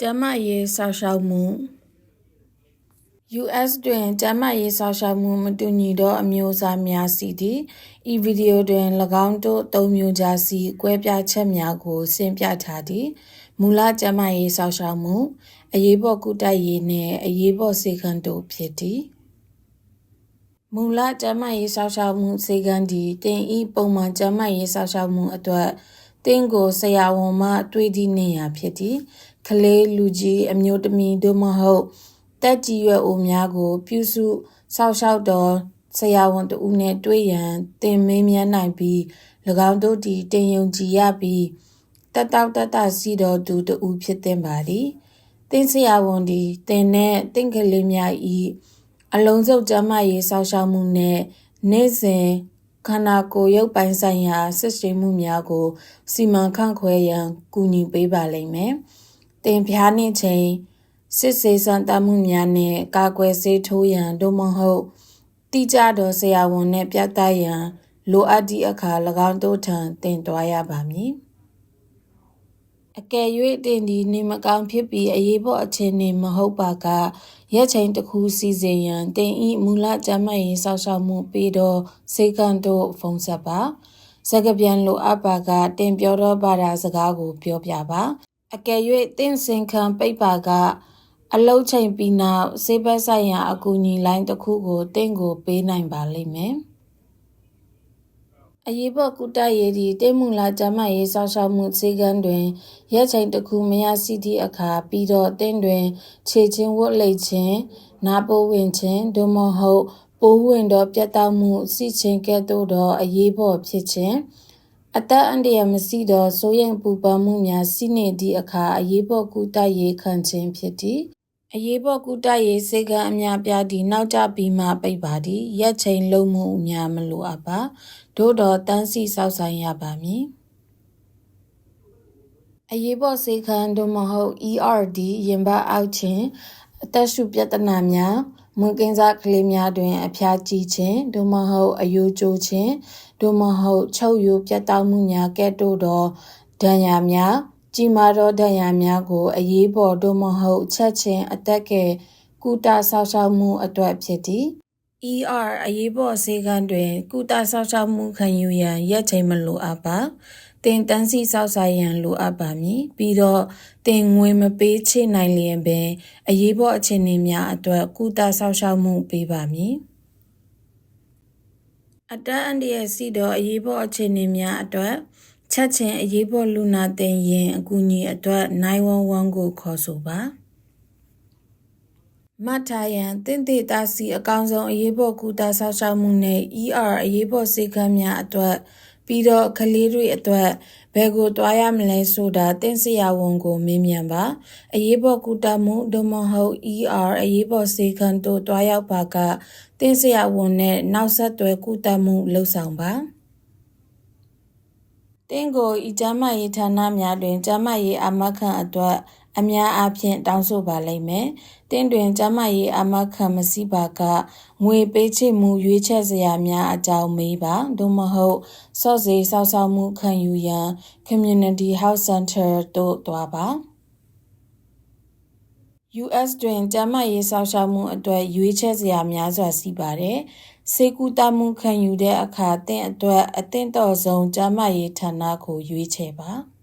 ကျန်းမာရေးစောင့်ရှောက်မှု US တွင် ကျန်းမာရေးစောင့်ရှောက်မှုမတူညီသော အမျိုးအစားများစီသည်ဤဗီဒီယိုတွင်၎င်းတို့သုံးမျိုးကြားစီ ကွဲပြားချက်များကို ရှင်းပြထားသည် မူလကျန်းမာရေးစောင့်ရှောက်မှု အရေးပေါ်ကုသရေးနှင့် အရေးပေါ်စေခန်းတို့ဖြစ်သည်မူလကျန်းမာရေးစောင့်ရှောက်မှုစေကန်းသည်တင်ဤပုံမှန်ကျန်းမာရေးစောင့်ရှောက်မှုအတွက် တင်းကိုဆရာဝန်မှတွေ့သည့်နေရာဖြစ်သည်ကလေးလူကြီးအမျိုးသမီးတို့မဟုတ်တက်ကြီးရွယ်အိုများကို ပြုစုစောင့်ရှောက်တော်ဆရာဝန်တဦးနှင့်တွေ့ရန်တင်မေးမြန်းနိုင်ပြီး၎င်းတို့သည်တင်ယုံကြည်ရပြီးတက်တောက်တက်တာစီတော်သူတဦးဖြစ်သင့်ပါသည်တင်ဆရာဝန်သည်တင်နှင့်တင့်ကလေးများ၏အလုံးစုံကျန်းမာရေးစောင့်ရှောက်မှုနှင့်နေ့စဉ် ခန္ဓာကိုယ်ရုပ်ပိုင်းဆိုင်ရာစစ်ဆေးမှုများကိုစီမံခန့်ခွဲရန်ကူညီပေးပါလိမ့်မယ်။တင်ပြားနှင့်ချိန်စစ်ဆေးစမ်းသပ်မှုများနှင့်ကာကွယ်ဆေးထိုးရန်တို့မဟုတ်တိကျသောဆရာဝန်နှင့်ပြသရန်လိုအပ်သည့်အခါ၎င်းတို့ထံတင်သွားရပါမည်။ အကယ်၍တင်သည်နေမကောင်းဖြစ်ပြီးအရေးပေါ်အခြေအနေမဟုတ်ပါကရက်ချိန်တစ်ခုစီစဉ်ရန်တင်ဤမူလကျမ်းမာရေးစောင့်ရှောက်မှုပေးသောစေကံတို့ဖုန်းဆက်ပါစကပြန်လိုအပ်ပါကတင်ပြောတော့ပါတာစကားကိုပြောပြပါအကယ်၍တင့်စင်ခံပိတ်ပါကအလုတ်ချိန်ပြီးနောက်စေဘက်ဆိုင်ရာအကူအညီလိုင်းတစ်ခုကိုတင့်ကိုပေးနိုင်ပါလိမ့်မယ် အရေးပေါ်ကုတရေးသည့်တိတ်မူလာကျမ်းမာရေးစောင့်ရှောက်မှုစေကန်းတွင် ရက်ချိန်တစ်ခုမရစီသည့်အခါ ပြီးတော့တင်းတွင် ခြေချင်းဝတ်လိတ်ခြင်း နာပိုးဝင်ခြင်းဒုမဟုတ် ပိုးဝင်သောပြတ်တောက်မှုစီခြင်းကဲ့သို့သော အရေးပေါ်ဖြစ်ခြင်းအသက်အန္တရာယ်မရှိသော စိုးရိမ်ပူပန်မှုများရှိနေသည့်အခါ အရေးပေါ်ကုသရေးခံခြင်းဖြစ်သည် အရေးပေါ်ကုတရေးစေကံအများပြားသည့်နောက်ကျပြီးမှပိတ်ပါသည်ရက်ချိန်လုံးမှုများမလိုအပ်ပါသို့တော်တန်းစီစောက်ဆိုင်ရပါမည်အရေးပေါ်စေခန်းသို့မဟုတ် ERD ရင်ဘတ်အောက်ခြင်းအသက်ရှူပြဿနာများမွေးကင်းစားကလေးများတွင် အဖျားကြီးခြင်းသို့မဟုတ်အယိုးကျိုးခြင်းသို့မဟုတ်ချုပ်ယိုပြတ်တောက်မှုများကဲ့သို့သောဒဏ်ရာများ ကြီးမားသောဒဏ်ရာများကို အရေးပေါ်သို့မဟုတ် ချက်ချင်းအသက်ကယ်ကုသဆောက်ရှောက်မှုအတွက်ဖြစ်သည် ER အရေးပေါ်ဆေးခန်းတွင် ကုသဆောက်ရှောက်မှုခံယူရန်ရက်ချိန်မလိုအပ်ပါတင်တန်းစီဆောက်ဆိုင်ရန်လိုအပ်ပါမည်ပြီးတော့တင်ငွေမပေးချေနိုင်လျင်ပင်အရေးပေါ်အခြေအနေများအတွက်ကုသဆောက်ရှောက်မှုပေးပါမည်အတန်းအန္တရာယ်ရှိသောအရေးပေါ်အခြေအနေများအတွက် ချက်ချင်းအရေးပေါ်လူနာတင်ရင်အကူအညီအတွက်911ကိုခေါ်ဆိုပါမတ်ထားရန်တင့်သေးတာစီအကောင်းဆုံးအရေးပေါ်ကုသဆောက်ရှောက်မှုနဲ့ ER အရေးပေါ်စေခန်းများအတွက်ပြီးတော့ကလေးတွေအတွက်ဘယ်ကိုတွားရမလဲဆိုတာတင့်ဆရာဝန်ကိုမေးမြန်းပါအရေးပေါ်ကုသမှုဒမဟုတ် ER အရေးပေါ်စေခန်းတို့တွားရောက်ပါကတင့်ဆရာဝန်နဲ့နောက်ဆက်တွဲကုသမှုလုပ်ဆောင်ပါတ င်းကိုဤကျမ်းမာရေးဌာနများတွင်ကျမ်းမာရေးအာမခံအတွက်အများအားဖြင့်တောင်းဆိုပါလိမ့်မယ်။တင်းတွင်ကျမ်းမာရေးအာမခံမရှိပါကငွေပေးချေမှုရွေးချယ်စရာများအကြောင်းမေးပါသို့မဟုတ်စော့စေးစောက်ဆောက်မှုခံယူရန် Community Health Center တို့တွားပါ US တွင်ကျန်းမာရေးစောင့်ရှောက်မှုအတွက်ရွေးချယ်စရာများစွာရှိပါတယ်။ စေကူတာမှုခံယူတဲ့အခါတင့်အတွက်အသင့်တော်ဆုံးကျန်းမာရေးဌာနကို ရွေးချယ်ပါ။